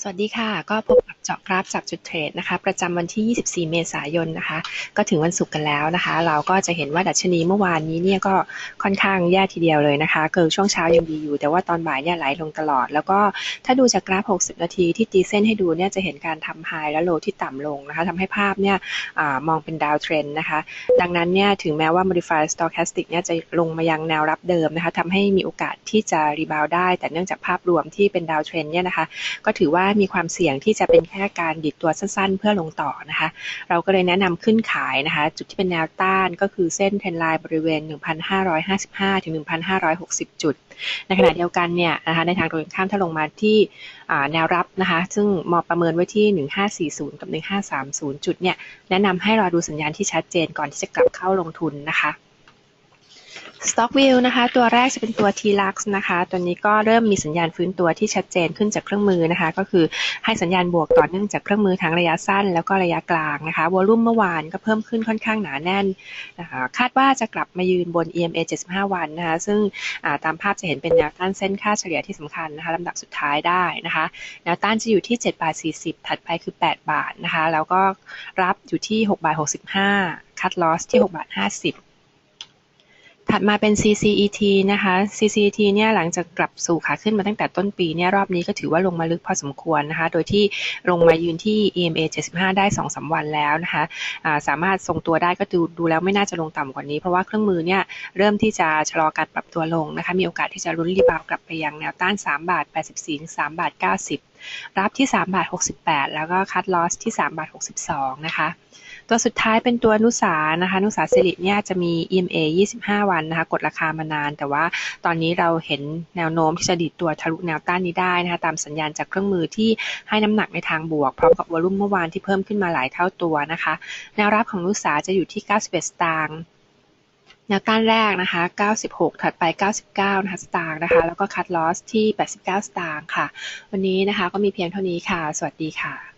สวัสดีค่ะ ก็พบกับเจาะกราฟจากจุดเทรดนะคะ ประจำวันที่ 24 เมษายนนะคะ ก็ถึงวันศุกร์กันแล้วนะคะ เราก็จะเห็นว่าดัชนีเมื่อวานนี้เนี่ยก็ค่อนข้างแย่ทีเดียวเลยนะคะเกิดช่วงเช้ายังดีอยู่ แต่ว่าตอนบ่ายเนี่ยไหลลงตลอด แล้วก็ถ้าดูจากกราฟ 60 นาทีที่ตีเส้นให้ดูเนี่ยจะเห็นการทำไฮและโลที่ต่ำลงนะคะทำให้ภาพเนี่ยอมองเป็นดาวเทรนนะคะ ดังนั้นเนี่ยถึงแม้ว่า modified stochastic เนี่ยจะลงมายังแนวรับเดิมนะคะทำให้มีโอกาสที่จะรีบาวได้ แต่เนื่องจากภาพรวมที่เป็นดาวเทรนเนี่ยนะคะ ก็ถือว่ามีความเสี่ยงที่จะเป็นแค่การดิดตัวสั้นๆ เพื่อลงต่อนะคะ เราก็เลยแนะนำขึ้นขายนะคะ จุดที่เป็นแนวต้านก็คือเส้นเทรนไลน์บริเวณ 1,555 ถึง 1,560 จุด ในขณะเดียวกันเนี่ยนะคะในทางตรงข้ามถ้าลงมาที่แนวรับนะคะ ซึ่งมอประเมินไว้ที่ 1540 กับ 1530 จุดเนี่ยแนะนำให้รอดูสัญญาณที่ชัดเจนก่อนที่จะกลับเข้าลงทุนนะคะ Stock View นะคะ ตัวแรกจะเป็นตัว T-Lux นะคะ ตัวนี้ก็เริ่มมีสัญญาณฟื้นตัวที่ชัดเจนขึ้นจากเครื่องมือนะคะ ก็คือให้สัญญาณบวกต่อเนื่องจากเครื่องมือทั้งระยะสั้น แล้วก็ระยะกลางนะคะวอลุ่มเมื่อวานก็เพิ่มขึ้นค่อนข้างหนาแน่นนะคะคาดว่าจะกลับมายืนบน EMA 75 วันนะคะ ซึ่งตามภาพจะเห็นเป็นแนวต้านเส้นค่าเฉลี่ยที่สำคัญนะคะลำดับสุดท้ายได้นะคะแนวต้านจะอยู่ที่7บาท40 ถัดไปคือ 8 บาทนะคะ แล้วก็รับอยู่ที่6บาท65คัดลอสที่6บาท50 ถัดมาเป็น CCET นะคะ CCET เนี่ยหลังจากกลับสู่ขาขึ้นมาตั้งแต่ต้นปีเนี่ยรอบนี้ก็ถือว่าลงมาลึกพอสมควรนะคะ โดยที่ลงมายืนที่ EMA 75 ได้2-3วันแล้วนะคะะสามารถทรงตัวได้ก็ดูดูแล้วไม่น่าจะลงต่ำกว่านี้ เพราะว่าเครื่องมือเนี่ยเริ่มที่จะชะลอการปรับตัวลงนะคะ มีโอกาสที่จะลุ้นรีบาวกลับไปยังแนวต้าน 3 บาท 84 3บาท 90 รับที่3บาท68 แล้วก็คัดลอสที่3บาท62 นะคะ ตัวสุดท้ายเป็นตัวนุสานะคะนุสาสิริเนี่ยจะมี EMA 25 วันนะคะกดราคามานาน แต่ว่าตอนนี้เราเห็นแนวโน้มที่จะดีดตัวทะลุแนวต้านนี้ได้นะคะตามสัญญาณจากเครื่องมือที่ให้น้ำหนักในทางบวก พร้อมกับวอลุ่มเมื่อวานที่เพิ่มขึ้นมาหลายเท่าตัวนะคะ แนวรับของนุสาจะอยู่ที่ 91 สตางค์แนวต้านแรกนะคะ 96 ถัดไป 99 นะคะ สตางค์นะคะ แล้วก็คัดลอสที่ 89 สตางค์ค่ะ วันนี้นะคะก็มีเพียงเท่านี้ค่ะ สวัสดีค่ะ